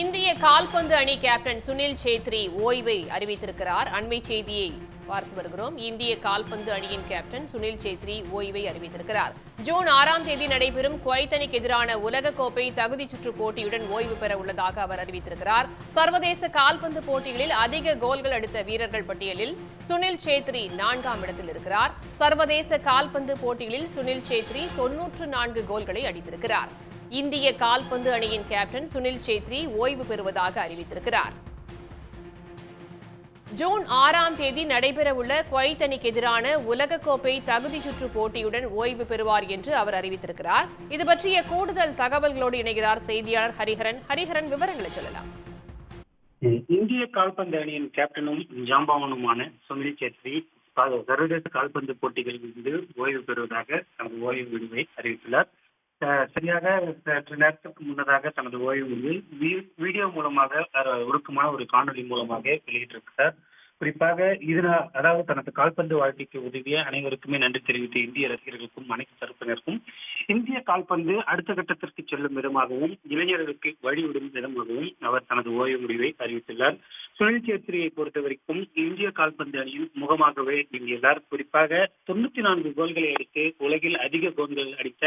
இந்திய கால்பந்து அணி கேப்டன் சுனில் சேத்ரி ஓய்வை அறிவித்திருக்கிறார். அண்மை செய்தியை பார்த்து வருகிறோம். இந்திய கால்பந்து அணியின் கேப்டன் சுனில் சேத்ரி ஓய்வை அறிவித்திருக்கிறார். ஜூன் ஆறாம் தேதி நடைபெறும் குவைத் அணிக்கு எதிரான உலகக்கோப்பை தகுதி சுற்று போட்டியுடன் ஓய்வு பெற உள்ளதாக அவர் அறிவித்திருக்கிறார். சர்வதேச கால்பந்து போட்டிகளில் அதிக கோல்கள் அடித்த வீரர்கள் பட்டியலில் சுனில் சேத்ரி நான்காம் இடத்தில் இருக்கிறார். சர்வதேச கால்பந்து போட்டிகளில் சுனில் சேத்ரி தொன்னூற்று நான்கு கோல்களை அடித்திருக்கிறார். இந்திய கால்பந்து அணியின் கேப்டன் சுனில் சேத்ரி ஓய்வு பெறுவதாக அறிவித்திருக்கிறார். ஜூன் ஆறாம் தேதி நடைபெறவுள்ள குவைத் அணிக்கு எதிரான உலகக்கோப்பை தகுதி சுற்று போட்டியுடன் ஓய்வு பெறுவார் என்று அவர் அறிவித்திருக்கிறார். இது பற்றிய கூடுதல் தகவல்களோடு இணைகிறார் செய்தியாளர் ஹரிஹரன். ஹரிஹரன் விவரங்களை சொல்லலாம். இந்திய கால்பந்து அணியின் கேப்டனும் ஜாம்பவனுமான சுனில் சேத்ரி சர்வதேச கால்பந்து போட்டிகளில் இருந்து ஓய்வு பெறுவதாக தனது ஓய்வு விடுவை அறிவித்துள்ளார். சரியாக சற்று நேரத்துக்கு முன்னதாக தனது ஓய்வு வீடியோ மூலமாக அஹ், உருக்கமான ஒரு காணொலி மூலமாக வெளியிட்டிருக்கிறார் குறிப்பாக இதனால் அதாவது தனது கால்பந்து வாழ்க்கைக்கு உதவிய அனைவருக்குமே நன்றி தெரிவித்த இந்திய ரசிகர்களுக்கும் அனைத்து தரப்பினருக்கும் இந்திய கால்பந்து அடுத்த கட்டத்திற்கு செல்லும் விதமாகவும் இளைஞர்களுக்கு வழிவிடும் விதமாகவும் அவர் தனது ஓய்வு முடிவை அறிவித்துள்ளார். சுனில் சேத்ரியை பொறுத்த வரைக்கும் இந்திய கால்பந்து அணியின் முகமாகவே இயங்கியுள்ளார். குறிப்பாக தொண்ணூத்தி நான்கு கோல்களை அடித்து உலகில் அதிக கோல்கள் அடித்த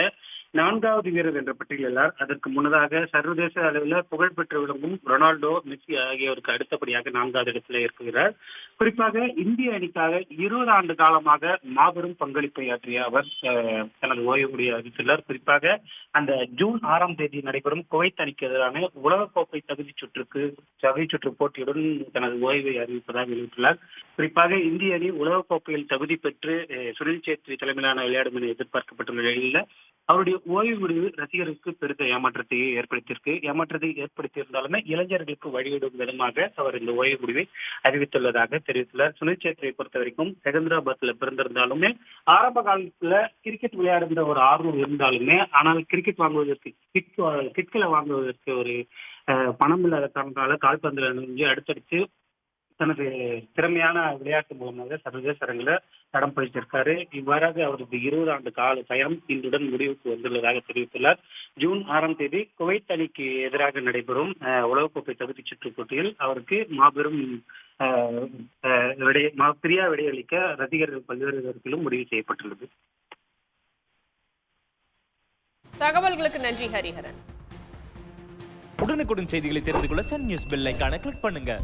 நான்காவது வீரர் என்ற பட்டியலில் அதற்கு முன்னதாக சர்வதேச அளவில் புகழ்பெற்று விளங்கும் ரொனால்டோ மெஸ்ஸி ஆகியோருக்கு அடுத்தபடியாக நான்காவது இடத்துல இருக்கிறார். குறிப்பாக இந்திய அணிக்காக இருபது ஆண்டு காலமாக மாபெரும் பங்களிப்பை ஆற்றிய அவர் தனது ஓய்வுடைய அறிவித்துள்ளார் குறிப்பாக அந்த ஜூன் ஆறாம் தேதி நடைபெறும் குவைத் அணிக்கு எதிரான உலகக்கோப்பை தகுதிச் சுற்றுக்கு தகுதி சுற்று போட்டியுடன் தனது ஓய்வை அறிவிப்பதாக வெளியிட்டுள்ளார். குறிப்பாக இந்திய அணி உலகக்கோப்பையில் தகுதி பெற்று சுனில் சேத்ரி தலைமையிலான விளையாடும் என எதிர்பார்க்கப்பட்டுள்ள நிலையில் அவருடைய ஓய்வு முடிவு ரசிகர்களுக்கு பெருத்த ஏமாற்றத்தையே ஏற்படுத்தியிருக்கு. ஏமாற்றத்தை ஏற்படுத்தியிருந்தாலுமே இளைஞர்களுக்கு வழியிடும் விதமாக அவர் இந்த ஓய்வு முடிவை அறிவித்துள்ளதாக தெரிவித்துள்ளார். சுனில் சேத்ரியை பொறுத்த வரைக்கும் செகந்திராபாத்ல பிறந்திருந்தாலுமே ஆரம்ப காலத்துல கிரிக்கெட் விளையாடுகிற ஒரு ஆர்வம் இருந்தாலுமே ஆனால் கிரிக்கெட் வாங்குவதற்கு கிட் கிட்களை வாங்குவதற்கு ஒரு பணம் இல்லாத காரணத்தால கால்பந்தில் அடுத்தடுத்து தனது திறமையான விளையாட்டு மூலமாக சர்வதேச அரங்கில் தடம் பதித்திருக்காரு இவ்வாறாக அவரது இருபது ஆண்டு கால பயணம் இன்றுடன் முடிவுக்கு வந்துள்ளதாக தெரிவித்துள்ளார். ஜூன் ஆறாம் தேதி குவைத் அணிக்கு எதிராக நடைபெறும் உலகக்கோப்பை தகுதிச் சுற்று போட்டியில் அவருக்கு மாபெரும் விடை மா- பிரியா விடையளிக்க ரசிகர்கள் பல்வேறு தரப்பிலும் முடிவு செய்யப்பட்டுள்ளது. தகவல்களுக்கு நன்றி ஹரிஹரன். உடனுக்குடன் செய்திகளை தெரிந்து கொள்ள சன் நியூஸ் பெல் ஐகானை கிளிக் பண்ணுங்க.